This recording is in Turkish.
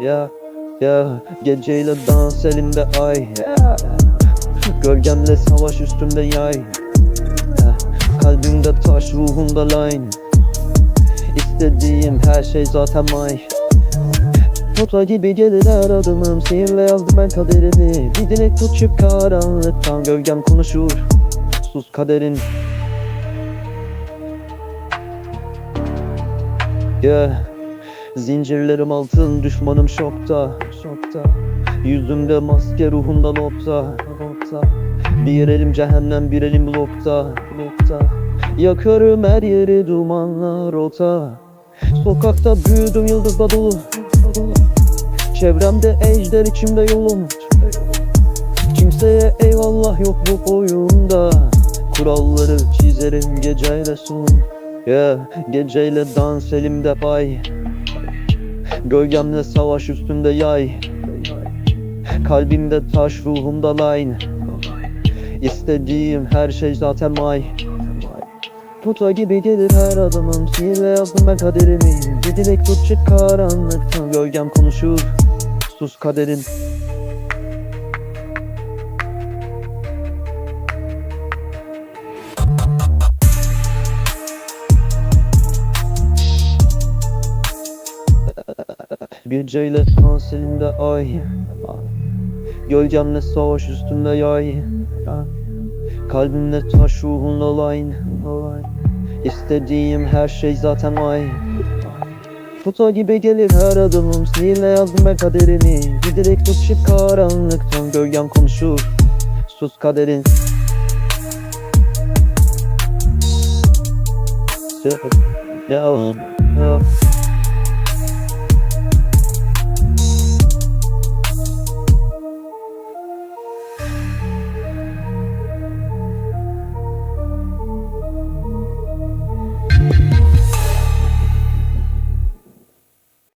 Ya ya geceyle dans elimde ay. Ya. Gölgemle savaş üstümde yay. Ya, Kalbimde taş ruhumda line. İstediğim her şey zaten may. Nota gibi gelir her adımım Sihirle yazdım ben kaderimi. Bir dilek tut çık karanlıktan Gölgem konuşur. Sus kaderin. Yeah. Zincirlerim altın, düşmanım şokta, şokta. Yüzümde maske, ruhumda nokta, nokta. Bir elim cehennem, bir elim blokta, blokta. Yakarım her yeri dumanlar ota. Sokakta büyüdüm yıldızla dolu. Çevremde ejder, içimde yolum. Kimseye eyvallah yok bu oyunda. Kuralları çizerim geceyle son. Yeah, geceyle dans elimde pay Gölgemle savaş üstünde yay. Kalbimde taş ruhumda line İstediğim her şey zaten may. Puta gibi gelir her adımım. Sihirle yazdım ben kaderimi. Bir dilek tut çık karanlıktan. Gölgem konuşur. Sus kaderin Geceyle kanserinde ay. Gölgemle savaş üstünde yay. Kalbimle taş ruhumda line. İstediğim her şey zaten ay. Foto gibi gelir her adımım. Sihirle yazdım ben kaderimi Bir direkt tut çık karanlıktan Gölgem konuşur. Sus kaderin. Devam, devam.